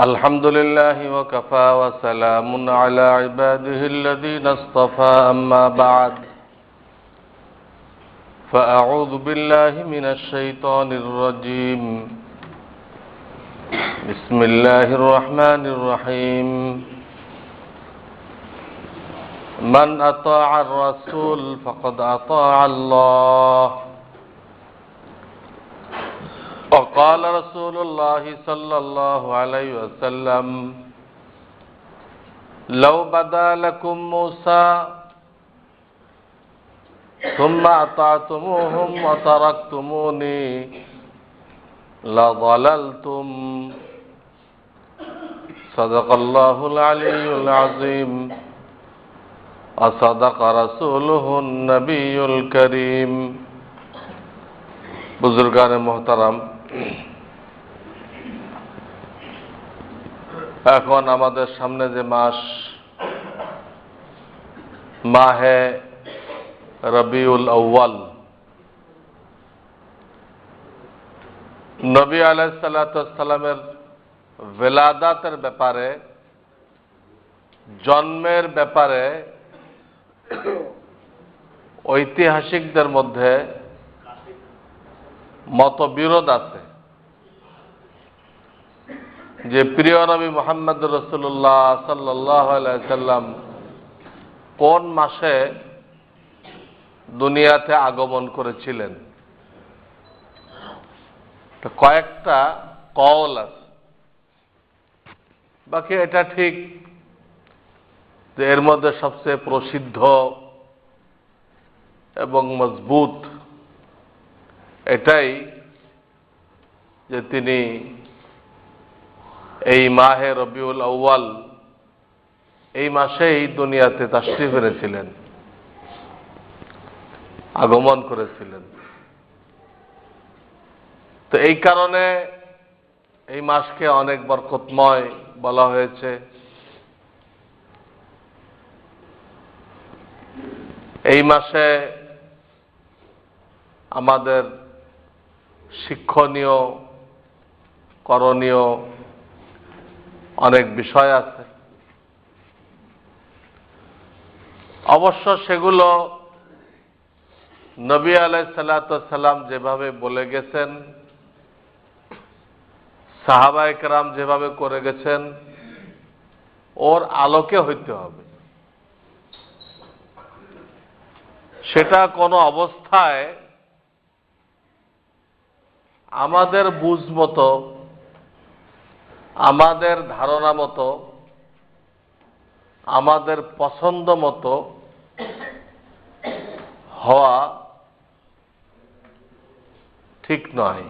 الحمد لله وكفى وسلام على عباده الذين اصطفى. أما بعد فأعوذ بالله من الشيطان الرجيم. بسم الله الرحمن الرحيم. من أطاع الرسول فقد أطاع الله. وقال رسول الله صلى الله عليه وسلم لو بدا لكم موسى ثم أطعتموهم وتركتموني لضللتم. صدق الله العلي العظيم وصدق رسوله النبي الكريم. بزرگان محترم এখন আমাদের সামনে যে মাস, মাহে রবিউল আউ্য়াল। নবী আলাইসাল্লামের ভেলাদাতের ব্যাপারে, জন্মের ব্যাপারে ঐতিহাসিকদের মধ্যে মতবিরোধ আছে। যে প্রিয় নবী মোহাম্মদ রসুল্লাহ সাল্লাহ সাল্লাম কোন মাসে দুনিয়াতে আগমন করেছিলেন? কয়েকটা কল আছে। বাকি এটা ঠিক যে এর মধ্যে সবচেয়ে প্রসিদ্ধ এবং মজবুত এটাই যে তিনি এই মাহে রবিউল আউ্য়াল এই মাসেই দুনিয়াতে তাশরিফ এনেছিলেন। আগমন করেছিলেন। তো এই কারণে এই মাসকে অনেক বরকতময় বলা হয়েছে। এই মাসে আমাদের শিক্ষণীয়, করণীয় অনেক বিষয় আছে। অবশ্য সেগুলো নবী আলাই সাল্লাম যেভাবে বলে গেছেন, সাহাবা একরাম যেভাবে করে গেছেন, ওর আলোকে হইতে হবে। সেটা কোনো অবস্থায় আমাদের বুঝ মতো, আমাদের ধারণা মতো, আমাদের পছন্দ মতো হওয়া ঠিক নয়।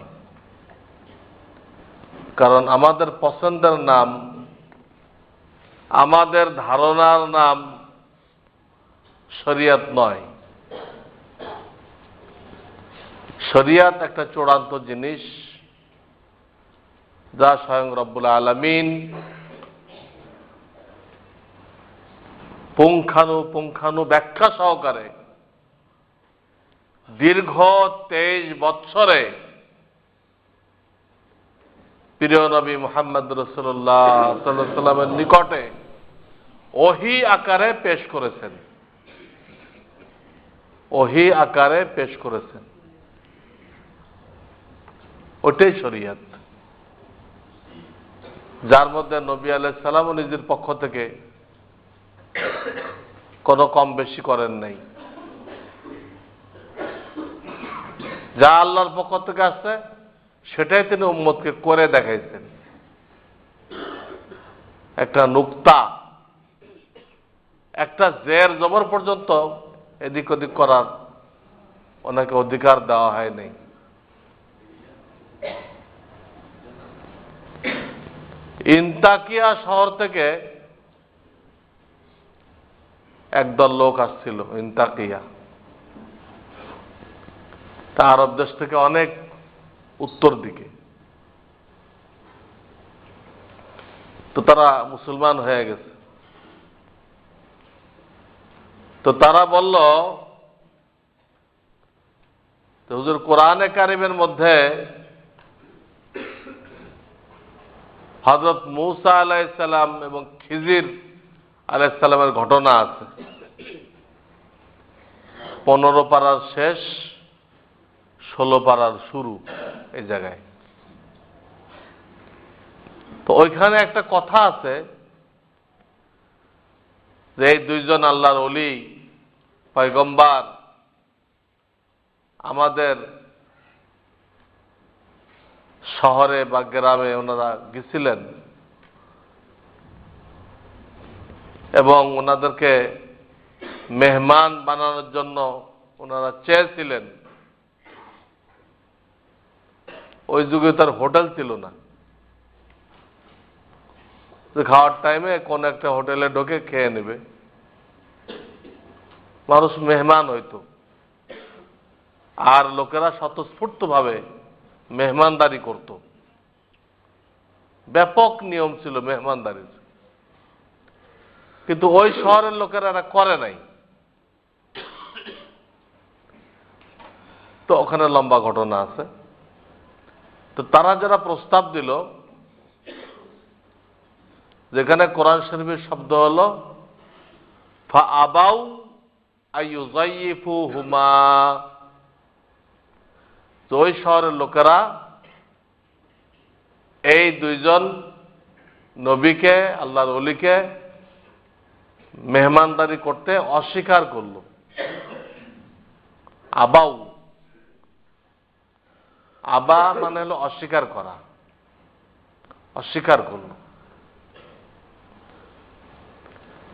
কারণ আমাদের পছন্দের নাম, আমাদের ধারণার নাম শরিয়াত নয়। শরিয়াত একটা চূড়ান্ত জিনিস যা স্বয়ং রব্বুল আলমিন পুঙ্খানু পুঙ্খানু ব্যাখ্যা সহকারে দীর্ঘ তেইশ বৎসরে প্রিয় নবী মোহাম্মদ রসুল্লাহ সাল্লামের নিকটে ওহি আকারে পেশ করেছেন। ওহি আকারে পেশ করেছেন। ওটাই শরিয়াত। যার মধ্যে নবী সালাম নিজের পক্ষ থেকে কোনো কম বেশি করেন নাই। যা আল্লাহর পক্ষ থেকে আসছে, সেটাই তিনি উম্মতকে করে দেখাইছেন। একটা নুক্তা, একটা জের জবর পর্যন্ত এদিক ওদিক করার ওনাকে অধিকার দেওয়া হয়নি ইন্তাকিয়া শহর থেকে একদল লোক আসছিল, ইন্তাকিয়া। তা আরব দেশ থেকে অনেক উত্তর দিকে। তো তারা মুসলমান হয়ে গেছে। তো তারা বলল হুজুর কোরআনে কারিমের মধ্যে হজরত মৌসা আলাইসাল্লাম এবং খিজির আলাইসাল্লামের ঘটনা আছে। পনেরো পাড়ার শেষ, ষোলো পাড়ার শুরু এই জায়গায়। তো ওইখানে একটা কথা আছে যে এই দুইজন আল্লাহর অলি পয়গম্বার, আমাদের শহরে বা গ্রামে ওনারা গেছিলেন এবং ওনাদেরকে মেহমান বানানোর জন্য ওনারা চেয়েছিলেন। ওই যুগে তার হোটেল ছিল না। খাওয়ার টাইমে কোন একটা হোটেলে ঢোকে খেয়ে নেবে। মানুষ মেহমান হইতো। আর লোকেরা স্বতঃস্ফূর্তভাবে মেহমানদারি করত। ব্যাপক নিয়ম ছিল মেহমানদারির। কিন্তু ওই শহরের লোকেরা এরা করে নাই। তো ওখানে লম্বা ঘটনা আছে। তো তারা যারা প্রস্তাব দিল, যেখানে কোরআন শরীফের শব্দ হল, ফা আবাউ আইয়ুজাইফু হুমা তো ওই শহরের লোকেরা এই দুইজন নবীকে, আল্লাহর অলিকে মেহমানদারি করতে অস্বীকার করল। আবাউ। আবা মানে হলো অস্বীকার করা। অস্বীকার করল।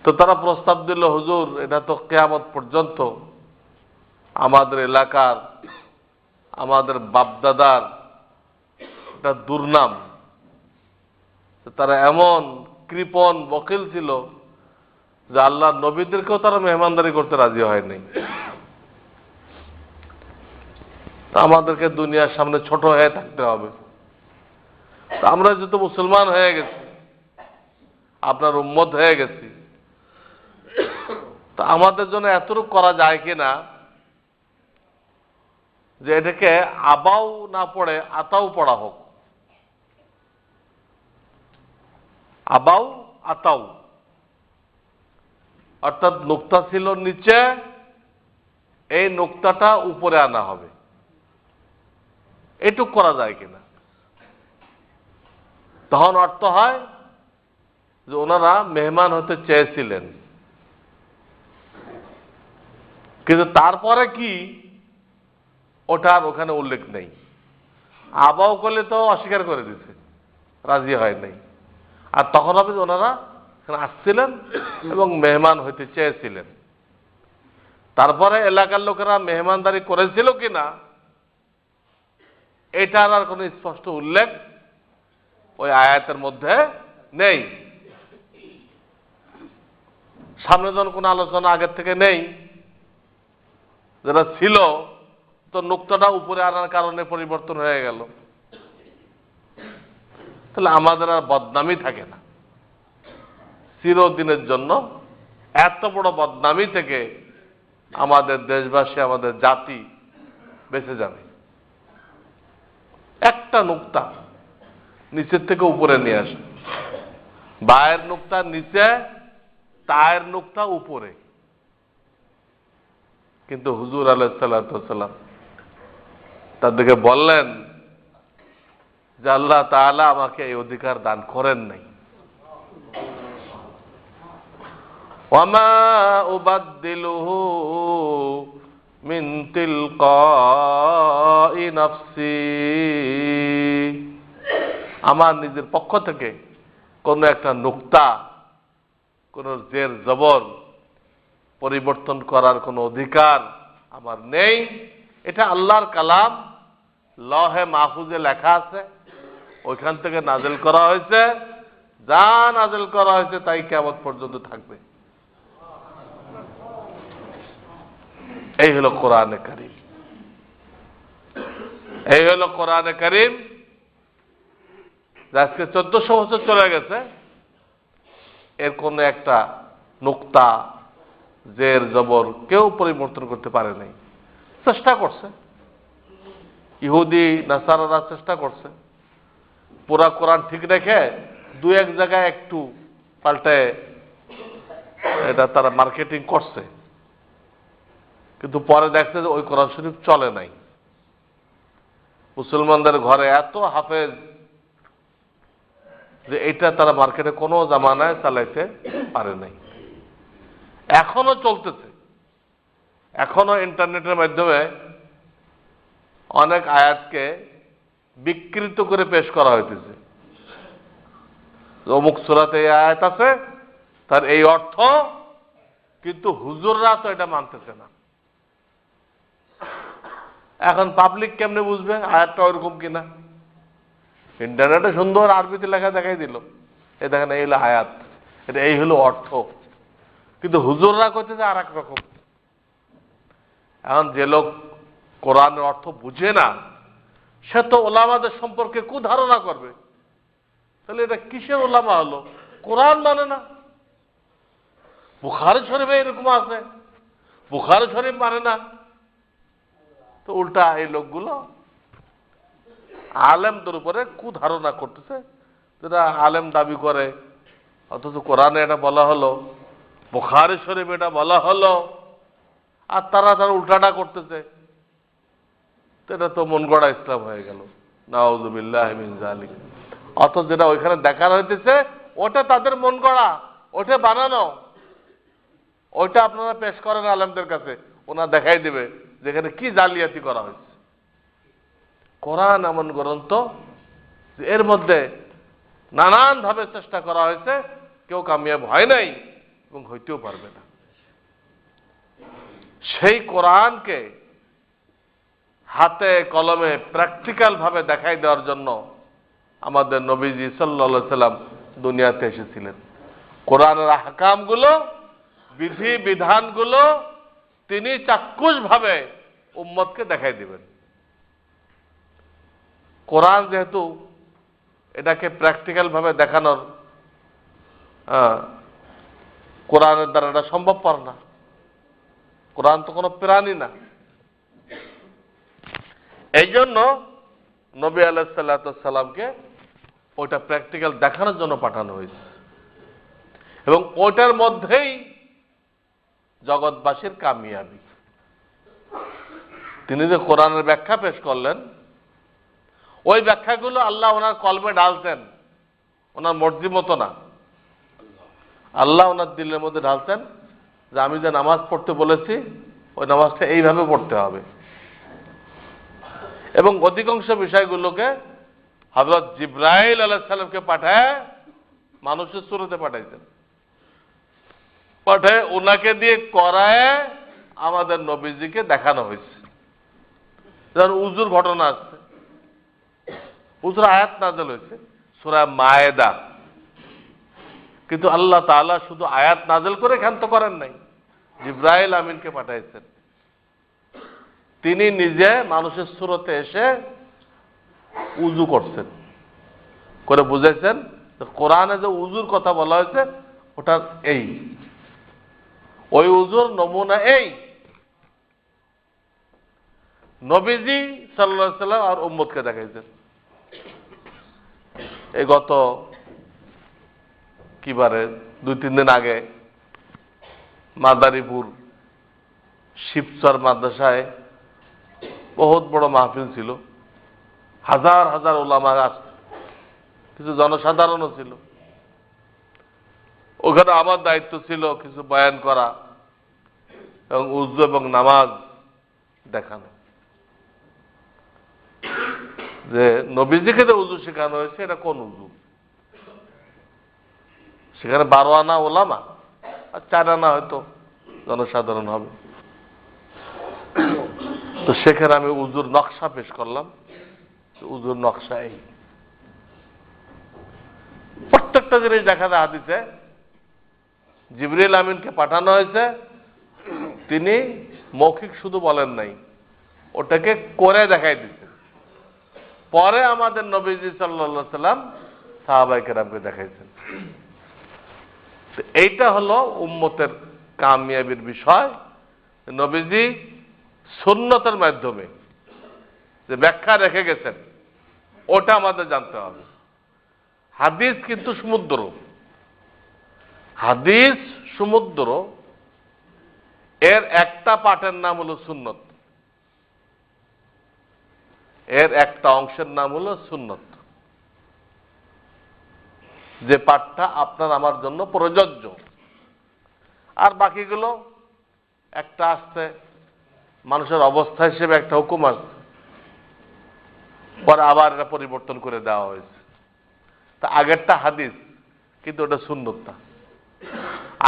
তো তারা প্রস্তাব দিল, হুজুর, এটা তো কেয়ামত পর্যন্ত আমাদের এলাকার আমাদের বাপদাদার এটা দুর্নাম। তারা এমন কৃপন বকিল ছিল যে আল্লাহ নবীদেরকেও তারা মেহমানদারি করতে রাজি হয়নি। আমাদেরকে দুনিয়ার সামনে ছোট হয়ে থাকতে হবে। আমরা যেহেতু মুসলমান হয়ে গেছি, আপনার উম্মত হয়ে গেছি, তা আমাদের জন্য এতটুকু করা যায় কিনা যে এটাকে আবাও না পড়ে আতাও পড়া হোক। আবাও আতাও অর্থাৎ নোক্তা ছিল নিচে, এই নোক্তাটা উপরে আনা হবে। এটুক করা যায় কিনা? তখন অর্থ হয় যে ওনারা মেহমান হতে চেয়েছিলেন। কিন্তু তারপরে কি? ওটার ওখানে উল্লেখ নেই। আবাও করলে তো অস্বীকার করে দিছে, রাজি হয় নাই। আর তখন হবে ওনারা এখানে আসছিলেন এবং মেহমান হইতে চেয়েছিলেন। তারপরে এলাকার লোকেরা মেহমানদারি করেছিল কিনা, এটার আর কোনো স্পষ্ট উল্লেখ ওই আয়াতের মধ্যে নেই। সামনে যখন কোনো আলোচনা আগের থেকে নেই, যেটা ছিল তো নোক্তাটা উপরে আনার কারণে পরিবর্তন হয়ে গেল। তাহলে আমাদের আর বদনামি থাকে না। চিরদিনের জন্য এত বড় বদনামি থেকে আমাদের দেশবাসী, আমাদের জাতি বেঁচে যাবে। একটা নুক্তা নিচের থেকে উপরে নিয়ে আসে বায়ের নুক্তা নিচে, তায়ের নুক্তা উপরে। কিন্তু হুজুর আলাহাল্লাম তাদেরকে বললেন যে আল্লাহ তাআলা আমাকে এই অধিকার দান করেন নাই। আমার নিজের পক্ষ থেকে কোনো একটা নুক্তা, কোনো জের জবর পরিবর্তন করার কোনো অধিকার আমার নেই। এটা আল্লাহর কালাম। লহে মাহফুজে লেখা আছে, ওইখান থেকে নাজেল করা হয়েছে। যা নাজেল করা হয়েছে তাই কেমন পর্যন্ত থাকবে। এই হলো কোরআনে করিম। এই হলো কোরআনে করিম। আজকে চোদ্দশো বছর চলে গেছে। এর কোনো একটা নুক্তা, জের, জবর কেউ পরিবর্তন করতে পারে নাই। চেষ্টা করছে। ইহুদি, নাসারারা চেষ্টা করছে। পুরা কোরআন ঠিক রেখে দু এক জায়গায় একটু পাল্টে এটা তারা মার্কেটিং করছে। কিন্তু পরে দেখছে যে ওই কোরআন শরীফ চলে নাই। মুসলমানদের ঘরে এত হাফেজ যে এটা তারা মার্কেটে কোনো জামানায় চালাইতে পারে নাই। এখনও চলতেছে। এখনও ইন্টারনেটের মাধ্যমে অনেক আয়াতকে বিকৃত করে পেশ করা হইতেছে। অমুক সুরাতে এই আয়াত আছে, তার এই অর্থ, কিন্তু হুজুররা তো এটা মানতেছে না। এখন পাবলিক কেমনে বুঝবে আয়াতটা ওরকম কিনা? ইন্টারনেটে সুন্দর আরবিতে লেখা দেখাই দিল। এ দেখেন, এই হলো আয়াত, এটা এই হলো অর্থ। কিন্তু হুজুররা করতেছে আর এক রকম। এখন যে লোক কোরআনের অর্থ বুঝে না, সে তো ওলামাদের সম্পর্কে কু ধারণা করবে? তাহলে এটা কিসের ওলামা হলো? কোরআন মানে না। বুখারে শরীফে এরকম আছে। বুখারে শরীফ মানে না। তো উল্টা এই লোকগুলো আলেমদের উপরে কু ধারণা করতেছে, যেটা আলেম দাবি করে। অথচ কোরআনে এটা বলা হলো, বুখারি শরীফ এটা বলা হলো, আর তারা তারা উল্টাটা করতেছে। এটা তো মন গড়া ইসলাম হয়ে গেল। নাউজুবিল্লাহ মিন জালিক অথচ যেটা ওইখানে দেখানো হইতেছে, ওটা তাদের মন গড়া, ওটা বানানো। ওইটা আপনারা পেশ করেন আলেমদের কাছে, ওনারা দেখাই দেবে যেখানে কি জালিয়াতি করা হয়েছে। কোরআন এমন গ্রন্থ এর মধ্যে নানান ভাবে চেষ্টা করা হয়েছে, কেউ কামিয়াব হয় নাই এবং হইতেও পারবে না। সেই কোরআনকে হাতে কলমে প্র্যাকটিক্যাল ভাবে দেখাই দেওয়ার জন্য আমাদের নবীজি সাল্লা সাল্লাম দুনিয়াতে এসেছিলেন। কোরআনের হাকামগুলো বিধি বিধানগুলো তিনি চাক্ষুষ ভাবে উম্মতকে দেখাই দিবেন। কোরআন যেহেতু এটাকে প্র্যাকটিক্যাল ভাবে দেখানোর কোরআনের দ্বারা এটা সম্ভবপর না। কোরআন তো কোনো প্রাণী না। এই জন্য নবী আলাইসাল্লামকে ওইটা প্র্যাকটিক্যাল দেখানোর জন্য পাঠানো হয়েছে। এবং ওইটার মধ্যেই জগৎবাসীর কামিয়াবি। তিনি যে কোরআনের ব্যাখ্যা পেশ করলেন, ওই ব্যাখ্যাগুলো আল্লাহ ওনার কলমে ঢালতেন। ওনার মর্জি মতো না। আল্লাহ ওনার দিলের মধ্যে ঢালতেন যে আমি যে নামাজ পড়তে বলেছি, ওই নামাজটা এইভাবে পড়তে হবে। এবং অধিকাংশ বিষয়গুলোকে হজরত জিব্রাইল আলাহ সাল্লামকে পাঠায়, মানুষের সুরতে পাঠাইছেন পাঠায় ওনাকে দিয়ে করায় আমাদের নবীজিকে দেখানো হয়েছে। যেমন উজুর ঘটনা আছে। উজুর আয়াত নাজল হয়েছে, সুরা মায়েদা। কিন্তু আল্লাহ তাআলা শুধু আয়াত নাজল করে ক্ষান্ত করেন নাই, জিব্রাইল আমিনকে পাঠাইছেন। তিনি নিজে মানুষের সুরতে এসে উজু করছেন। করে বুঝাইছেন যে কোরআনে যে উজুর কথা বলা হয়েছে, ওটা এই। ওই উজুর নমুনা এই। নবীজি সাল্লাহ সাল্লাম আর উম্মদকে দেখাইছেন। এই গত কিবারে দুই তিন দিন আগে মাদারীপুর শিবচর মাদ্রাসায় বহুত বড় মাহফিল ছিল। হাজার হাজার ওলামা আসছে কিছু জনসাধারণও ছিল। ওখানে আমার দায়িত্ব ছিল কিছু বয়ান করা এবং উজু এবং নামাজ দেখানো। যে নবীজিকে যে উজু শেখানো হয়েছে, এটা কোন উজু? সেখানে বারো আনা ওলামা আর চার আনা হয়তো জনসাধারণ হবে। তো সেখানে আমি উজুর নকশা পেশ করলাম। উজুর নকশা এই। প্রত্যেকটা জিনিস দেখা যায় হাদিসে। জিবরিল আমিনকে পাঠানো হয়েছে। তিনি মৌখিক শুধু বলেন নাই। ওটাকে করে দেখাই দিচ্ছে। পরে আমাদের নবীজি সাল্লা সাল্লাম সাহাবাই কেরামকে দেখাইছেন। এইটা হলো উম্মতের কামিয়াবির বিষয়। নবীজি সুন্নতের মাধ্যমে যে ব্যাখ্যা রেখে গেছেন, ওটা আমাদের জানতে হবে। হাদিস কিন্তু সমুদ্র। হাদিস সমুদ্র, এর একটা পাটের নাম হলো সুন্নত। এর একটা অংশের নাম হলো সুন্নত। যে পাঠটা আপনার আমার জন্য প্রযোজ্য। আর বাকিগুলো একটা আসছে মানুষের অবস্থা হিসেবে একটা হুকুম আসছে পরে আবার এটা পরিবর্তন করে দেওয়া হয়েছে। তা আগেরটা হাদিস, কিন্তু ওটা না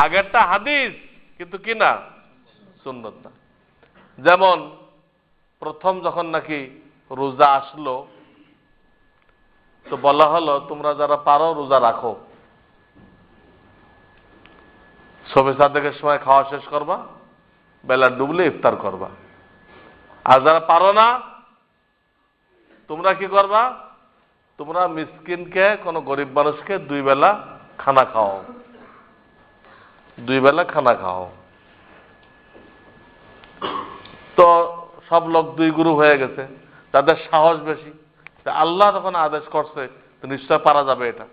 আগেরটা হাদিস, কিন্তু কি না? না যেমন, প্রথম যখন নাকি রোজা আসলো, তো বলা হলো, তোমরা যারা পারো, রোজা রাখো। সবে সাদেকের সময় খাওয়া শেষ করবা, বেলা ডুবলে ইফতার করবা। আর যারা পারো না, তোমরা কি করবা? তোমরা মিসকিনকে, কোনো গরিব মানুষকে দুই বেলা খানা খাও। দুই বেলা খানা খাও। তো সব লোক দুই গুরু হয়ে গেছে। তাদের সাহস বেশি। আল্লাহ যখন আদেশ করছে, তো নিশ্চয় পারা যাবে এটা।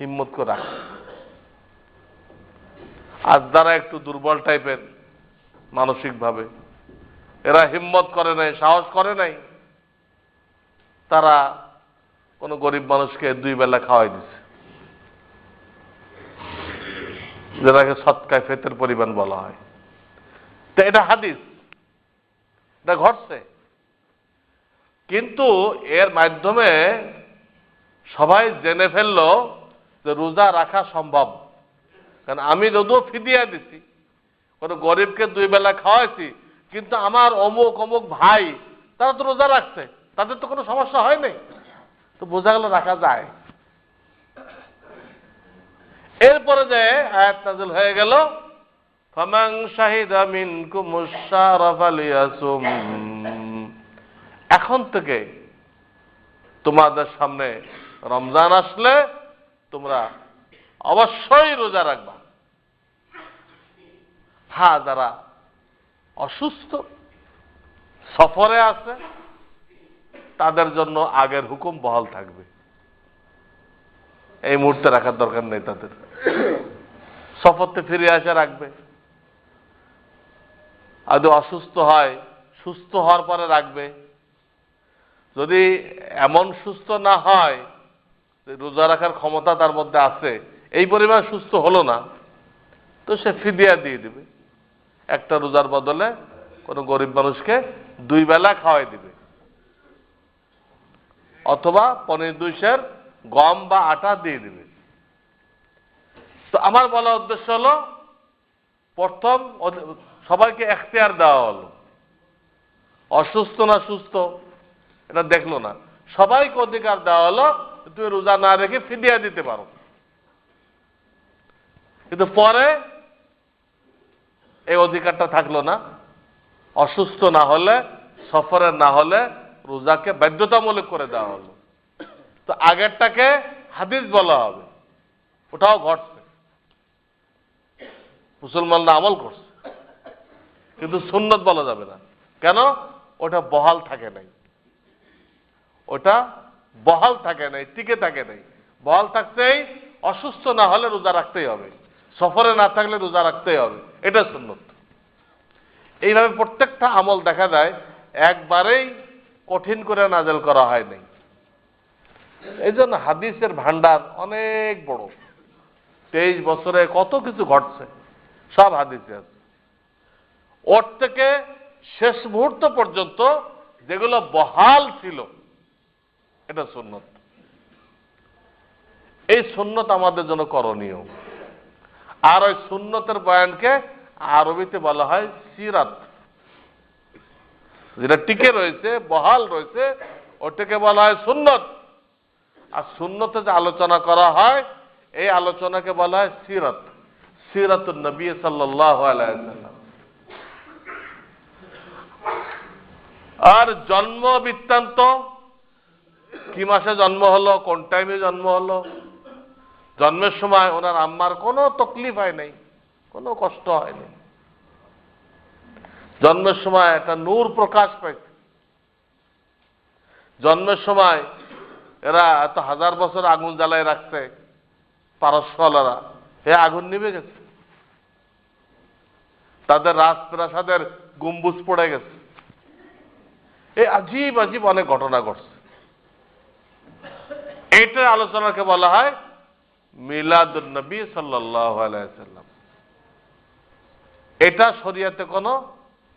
হিম্মত করে রাখ। আর যারা একটু দুর্বল টাইপের মানসিকভাবে এরা হিম্মত করে নাই, সাহস করে নাই। তারা কোনো গরিব মানুষকে দুই বেলা খাওয়াই দিছে। যেটাকে সৎকায় ফেতের পরিমাণ বলা হয়। তো এটা হাদিস। এটা ঘটছে। কিন্তু এর মাধ্যমে সবাই জেনে ফেলল যে রোজা রাখা সম্ভব। কারণ আমি যদিও ফিদিয়া দিছি, কোনো গরিবকে দুই বেলা খাওয়াইছি কিন্তু আমার অমুক অমুক ভাই, তারা তো রোজা রাখছে, তাদের তো কোনো সমস্যা হয় নাই? তো বোঝা গেল রাখা যায়। এরপরে যে আয়াত নাজিল হয়ে গেল ফামাং শাহিদা মিনকুম এখন থেকে তোমাদের সামনে রমজান আসলে তোমরা অবশ্যই রোজা রাখবা। হ্যাঁ যারা অসুস্থ, সফরে আছে, তাদের জন্য আগের হুকুম বহাল থাকবে। এই মুহূর্তে রাখার দরকার নেই তাদের। সফরতে ফিরে আসে রাখবে। আর যদি অসুস্থ হয়, সুস্থ হওয়ার পরে রাখবে। যদি এমন সুস্থ না হয় রোজা রাখার ক্ষমতা তার মধ্যে আছে, এই পরিমাণ সুস্থ হলো না, তো সে ফিদিয়া দিয়ে দিবে। একটা রোজার বদলে কোনো গরিব মানুষকে দুই বেলা খাওয়াই দিবে। অথবা পনির দুইশের গম বা আটা দিয়ে দিবে। তো আমার বলার উদ্দেশ্য হলো, প্রথম সবাইকে এখতিয়ার দেওয়া হলো। অসুস্থ না সুস্থ, এটা দেখল না। সবাইকে অধিকার দেওয়া হলো তুমি রোজা না রেখে ফিদিয়া দিতে পারো। কিন্তু পরে এই অধিকারটা থাকল না। অসুস্থ না হলে সফরে না হলে রোজাকে বাধ্যতামূলক করে দেওয়া হলো। তো আগেরটাকে হাদিস বলা হবে। ওটাও ঘটছে। মুসলমানরা আমল করছে। কিন্তু সুন্নত বলা যাবে না। কেন? ওটা বহাল থাকে নাই। ওটা বহাল থাকে নাই, টিকে থাকে নাই। বহাল থাকতেই অসুস্থ না হলে রোজা রাখতেই হবে। সফরে না থাকলে রোজা রাখতেই হবে। এটা সুন্নত। এইভাবে প্রত্যেকটা আমল দেখা যায়, একবারেই কঠিন করে নাজেল করা হয় নাই। এই জন্য হাদিসের ভান্ডার অনেক বড়। তেইশ বছরে কত কিছু ঘটছে, সব হাদিসে আছে। ওর থেকে শেষ মুহূর্ত পর্যন্ত যেগুলো বহাল ছিল, এটা সুন্নত। এই সুন্নত আমাদের জন্য করণীয়। আর ওই সুন্নতের বয়ানকে আরবিতে বলা হয় সিরাত। যেটা টিকে রয়েছে, বহাল রয়েছে, ওটাকে বলা হয় সুন্নত। আর সুন্নতে যে আলোচনা করা হয়, এই আলোচনাকে বলা হয় সিরত। সিরাত নবী সাল্লাহ আর জন্ম বৃত্তান্ত, কি মাসে জন্ম হলো, কোন টাইমে জন্ম হলো? জন্মের সময় ওনার আম্মার কোনো তকলিফ হয় নাই, কোনো কষ্ট হয়নি জন্মের সময় একটা নূর প্রকাশ পাইছে। জন্মের সময় এরা এত হাজার বছর আগুন জ্বালায় রাখছে পারস্যলারা। এ আগুন নিভে গেছে। তাদের রাজপ্রাসাদের গম্বুজ পড়ে গেছে। এই আজীব আজীব অনেক ঘটনা ঘটছে। এইটার আলোচনাকে বলা হয় মিলাদুল নবী সাল্লাহ আলাইসাল্লাম এটা শরিয়াতে কোনো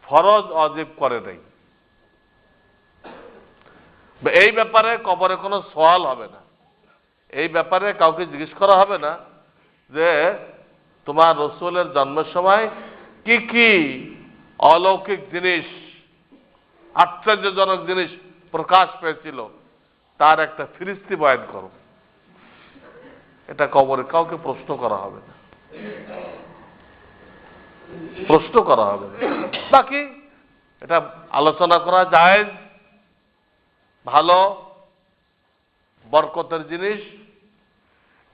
ফরজ অজীব করে নাই। এই ব্যাপারে কবরে কোনো সওয়াল হবে না। এই ব্যাপারে কাউকে জিজ্ঞেস করা হবে না যে তোমার রসুলের জন্মের সময় কি কি অলৌকিক জিনিস, আশ্চর্যজনক জিনিস প্রকাশ পেয়েছিল, তার একটা ফিরিস্তি বয়ান করো। এটা কবরে কাউকে প্রশ্ন করা হবে না। প্রশ্ন করা হবে। বাকি এটা আলোচনা করা যায় ভালো, বরকতের জিনিস।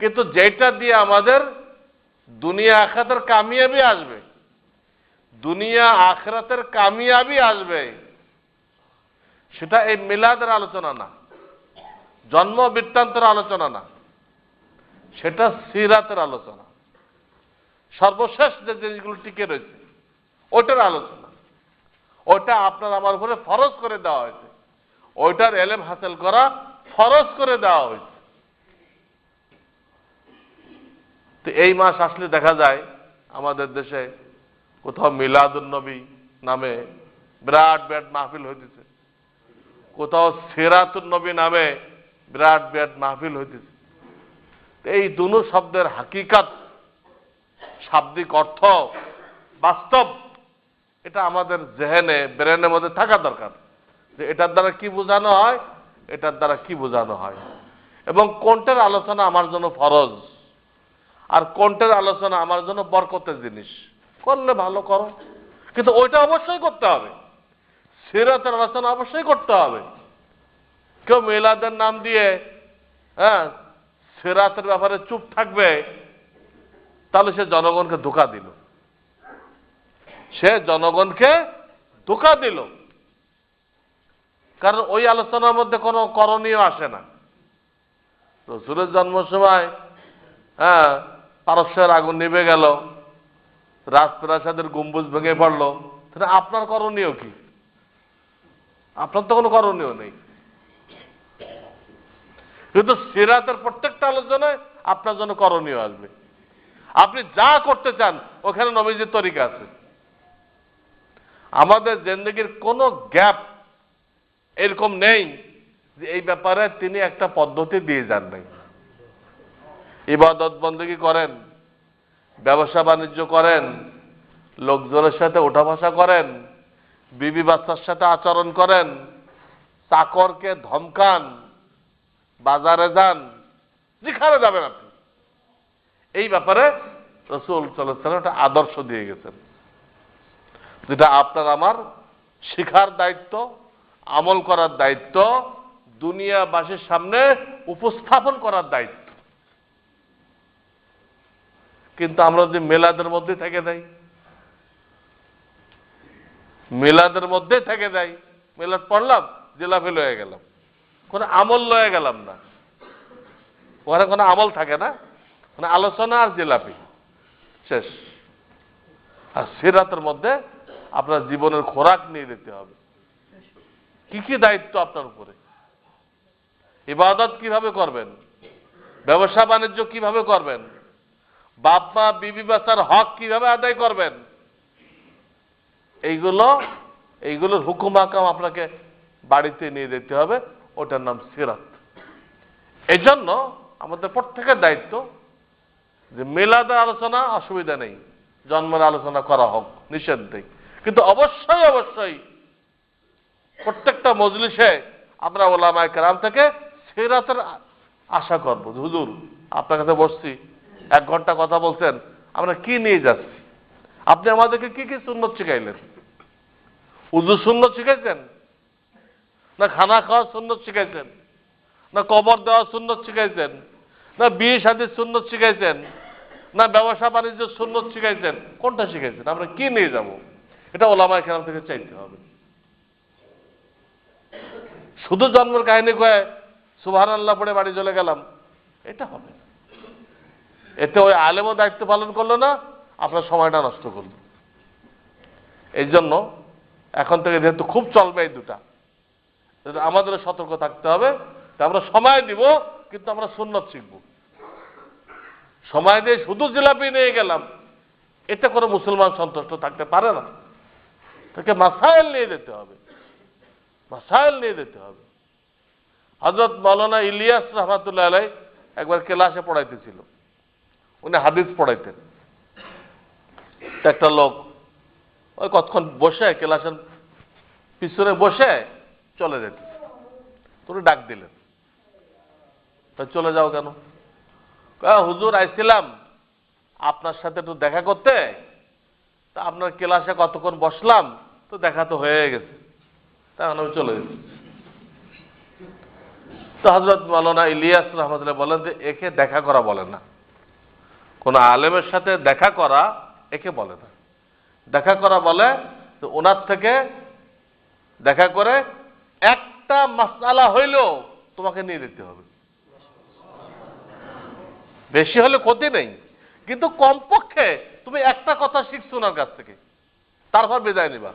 কিন্তু যেটা দিয়ে আমাদের দুনিয়া আখাতের কামিয়াবি আসবে, দুনিয়া আখরাতের কামিয়াবি আসবে, সেটা এই মিলাদের আলোচনা না, জন্ম বৃত্তান্তের আলোচনা না, সেটা সিরাতের আলোচনা। সর্বশেষ যে জিনিসগুলো টিকে রয়েছে ওটার আলোচনা। ওটা আপনার আমার উপরে ফরজ করে দেওয়া হয়েছে। ওইটার এলেম হাসিল করা ফরজ করে দেওয়া হয়েছে। তো এই মাস আসলে দেখা যায়, আমাদের দেশে কোথাও মিলাদুল নবী নামে বিরাট বিরাট মাহফিল হইতেছে। কোথাও সেরাতুল নবী নামে বিরাট বিরাট মাহফিল হইতেছে। এই দুনো শব্দের হাকিকাত শাব্দিক অর্থ বাস্তব, এটা আমাদের জেহেনে, ব্রেনের মধ্যে থাকা দরকার। যে এটার দ্বারা কি বোঝানো হয়? এটার দ্বারা কি বোঝানো হয়? এবং কোনটার আলোচনা আমার জন্য ফরজ? আর কোনটার আলোচনা আমার জন্য বরকতের জিনিস? করলে ভালো করো। কিন্তু ওইটা অবশ্যই করতে হবে। সিরাতের আলোচনা অবশ্যই করতে হবে। কেউ মেলাদের নাম দিয়ে হ্যাঁ সিরাতের ব্যাপারে চুপ থাকবে তাহলে সে জনগণকে ধোকা দিল। সে জনগণকে ধোকা দিল। কারণ ওই আলোচনার মধ্যে কোনো করণীয় আসে না। রসুলের জন্ম সময় হ্যাঁ পারস্যের আগুন নিভে গেল, রাজপ্রাসাদের গম্বুজ ভেঙে পড়ল। তাহলে আপনার করণীয় কি? আপনার তো কোনো করণীয় নেই। কিন্তু সিরাতের প্রত্যেকটা আলোচনায় আপনার জন্য করণীয় আসবে। আপনি যা করতে চান, ওখানে নবীজির তরিকা আছে। আমাদের জিন্দগির কোনো গ্যাপ এরকম নেই যে এই ব্যাপারে তিনি একটা পদ্ধতি দিয়ে যান নাই। ইবাদত বন্দী করেন, ব্যবসা বাণিজ্য করেন, লোকজনের সাথে ওঠা বসা করেন, বিবি বাচ্চার সাথে আচরণ করেন, চাকরকে ধমকান, বাজারে যান, যেখানে যাবেন আপনি। এই ব্যাপারে রসুল সাল্লাম একটা আদর্শ দিয়ে গেছেন, যেটা আপনার আমার শিখার দায়িত্ব, আমল করার দায়িত্ব, দুনিয়াবাসীর সামনে উপস্থাপন করার দায়িত্ব। কিন্তু আমরা যে মেলাদের মধ্যে থেকে দেয় মেলাদের মধ্যে থেকে দেয় মেলাদ পড়লাম জিলাপি লয়ে গেলাম, কোনো আমল লয়ে গেলাম না। ওখানে কোনো আমল থাকে না। মানে আলোচনা আর জিলাপি। শেষ। আর সিরাতের মধ্যে আপনার জীবনের খোরাক নিয়ে নিতে হবে। কি কি দায়িত্ব আপনার উপরে? ইবাদত কীভাবে করবেন? ব্যবসা বাণিজ্য কীভাবে করবেন? বাপ মা বিবি বাচ্চার হক কীভাবে আদায় করবেন? এইগুলো, এইগুলোর হুকুম হাকাম আপনাকে বাড়িতে নিয়ে যেতে হবে। ওটার নাম সিরাত। এই জন্য আমাদের প্রত্যেকের দায়িত্ব যে মেলাদের আলোচনা অসুবিধা নেই, জন্মের আলোচনা করা হোক, নিষেধ কিন্তু অবশ্যই অবশ্যই প্রত্যেকটা মজলিসে আমরা ওলামায় কেরাম থেকে সিরাতের আশা করব হুজুর, আপনার কাছে বসছি, এক ঘণ্টা কথা বলছেন, আমরা কি নিয়ে যাচ্ছি? আপনি আমাদেরকে কি কি সুন্নত শিখাইলেন? উজু সুন্নত শিখাইছেন? না খানা খাওয়ার সুন্নত শিখাইছেন? না কবর দেওয়ার সুন্নত শিখাইছেন? না বিয়ে শাদির সুন্নত শিখাইছেন? না ব্যবসা বাণিজ্য সুন্নত শিখাইছেন, কোনটা শিখাইছেন? আমরা কি নিয়ে যাব? এটা ওলামায় কেরাম থেকে চাইতে হবে। শুধু জন্মের কাহিনী কয়ে সুবাহ আল্লাহ পড়ে বাড়ি চলে গেলাম, এটা হবে এতে ওই আলেমও দায়িত্ব পালন করল না, আপনার সময়টা নষ্ট করল। এই জন্য এখন থেকে যেহেতু খুব চলবে এই দুটা যেহেতু আমাদেরও সতর্ক থাকতে হবে, তা আমরা সময় দিব, কিন্তু আমরা সুন্নত শিখব। সময় দিয়ে শুধু জিলাপি নিয়ে গেলাম, এতে কোনো মুসলমান সন্তুষ্ট থাকতে পারে না। তাকে মাসাইল নিয়ে যেতে হবে, মাসাইল নিয়ে যেতে হবে। হজরত মৌলানা ইলিয়াস রহমাতুল্লাহ আলাই একবার ক্লাসে পড়াইতেছিল, উনি হাদিস পড়াইতেন। একটা লোক ওই কতক্ষণ বসে, ক্লাসের পিছনে বসে চলে যেত। তুমি ডাক দিলেন, তা চলে যাও কেন? হুজুর, আইছিলাম আপনার সাথে একটু দেখা করতে। তা আপনার ক্লাসে কতক্ষণ বসলাম? তো দেখা তো হয়ে গেছে। তখন আমি চলে গেছি। তো হজরত মৌলানা ইলিয়াস রহমতুল্লাহ বলেন যে, একে দেখা করা বলে না। কোন আলেমের সাথে দেখা করা একে বলে না। দেখা করা বলে তো ওনার থেকে দেখা করে একটা মাসালা হইলেও তোমাকে নিয়ে যেতে হবে। বেশি হলে ক্ষতি নেই। কিন্তু কমপক্ষে তুমি একটা কথা শিখছো ওনার কাছ থেকে। তারপর বিদায় নিবা।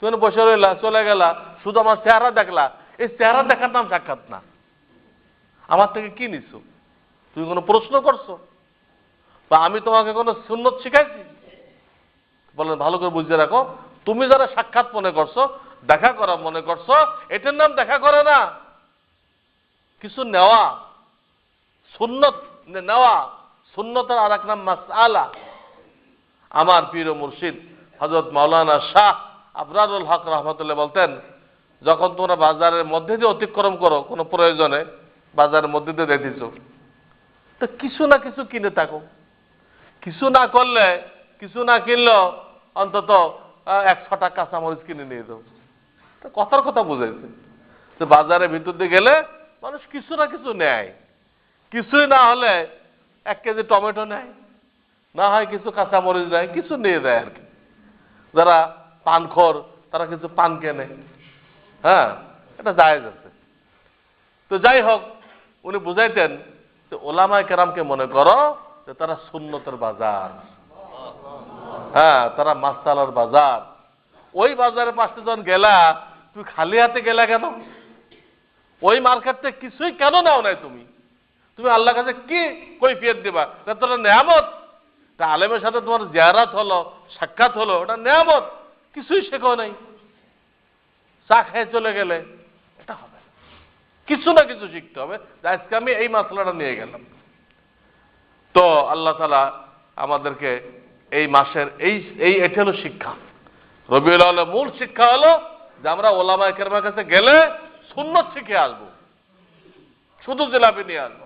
তুমি বসে রইলা, চলে গেলা, শুধু আমার চেহারা দেখলা। এই চেহারা দেখার নাম সাক্ষাৎ না। আমার থেকে কি নিছো? তুমি কোনো প্রশ্ন করছ? বা আমি তোমাকে কোনো সুন্নত শিখাইছি? বলেন, ভালো করে বুঝতে রাখো। তুমি যারা সাক্ষাৎ মনে করছ, দেখা করা মনে করছ, এটার নাম দেখা করে না। কিছু নেওয়া, সুন্নত নেওয়া সুন্নতের আর এক নাম মাসআলা। আমার পীর মুর্শিদ হজরত মাওলানা শাহ আবরারুল হক রহমতুল্লাহ বলতেন যখন তোমরা বাজারের মধ্যে দিয়ে অতিক্রম করো কোনো প্রয়োজনে বাজারের মধ্যে দিয়ে দেখেছ তো কিছু না কিছু কিনে থাকো। কিছু না করলে কিছু না কিনলেও অন্তত আহ, এক ছটা কাঁচামরিচ কিনে নিয়ে যাও। কথার কথা বুঝাইছে। যে বাজারের ভিতর দিয়ে গেলে মানুষ কিছু না কিছু নেয়। কিছুই না হলে এক কেজি টমেটো নেয়, না হয় কিছু কাঁচামরিচ নেয় কিছু নিয়ে যায় আর কি। যারা পানখোর, তারা কিছু পান কেনে। হ্যাঁ এটা জায়েজ আছে। তো যাই হোক, উনি বুঝাইতেন যে ওলামায় কেরামকে মনে করো যে তারা সুন্নতের বাজার। হ্যাঁ তারা মাস্তালার বাজার। ওই বাজারের পাশে যখন গেলা তুমি খালি হাতে গেলা কেন? ওই মার্কেট থেকে কিছুই কেন নাও নাই তুমি? তুমি আল্লাহর কাছে কি কৈফিয়ত দিবা? তা তোরা নেয়ামত। তা আলেমের সাথে তোমার জিয়ারাত হলো, সাক্ষাৎ হলো, ওটা নেয়ামত। কিছুই শেখো নাই। চা খেয়ে চলে গেলে এটা হবে। কিছু না কিছু শিখতে হবে। আজকে আমি এই মাসলাটা নিয়ে গেলাম। তো আল্লাহ তালা আমাদেরকে এই মাসের এই এই এটা হলো শিক্ষা। রবিউল আলমের মূল শিক্ষা হলো যে আমরা ওলামা কেরমার কাছে গেলে সুন্নত শিখে আসব। শুধু জিলাপি নিয়ে আসব।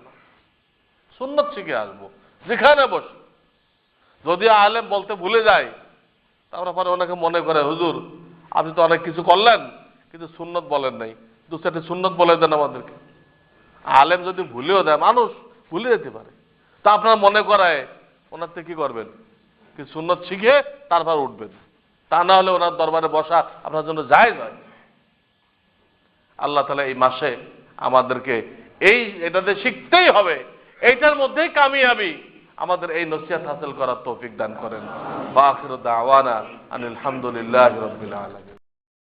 সুন্নত শিখে আসব, যেখানে বসে। যদি আলেম বলতে ভুলে যায় তারপরে পরে ওনাকে মনে করে, হুজুর, আপনি তো অনেক কিছু করলেন, কিন্তু সুন্নত বলেন নাই। দু চারটে সুন্নত বলে দেন আমাদেরকে। আলেম যদি ভুলেও দেয় মানুষ ভুলে যেতে পারে। তা আপনার মনে করায়, ওনার থেকে কি করবেন? কি সুন্নত শিখে তারপর উঠবেন? তা না হলে ওনার দরবারে বসা আপনার জন্য যায় নয় আল্লাহ তালা এই মাসে আমাদেরকে এই এটাতে শিখতেই হবে। এইটার মধ্যেই কামিয়াবি। আমাদের এই নসিহাত হাসিল করার তৌফিক দান করেন। বাখির দাওয়ানা আনিল হামদুলিল্লাহ রবিল আলমী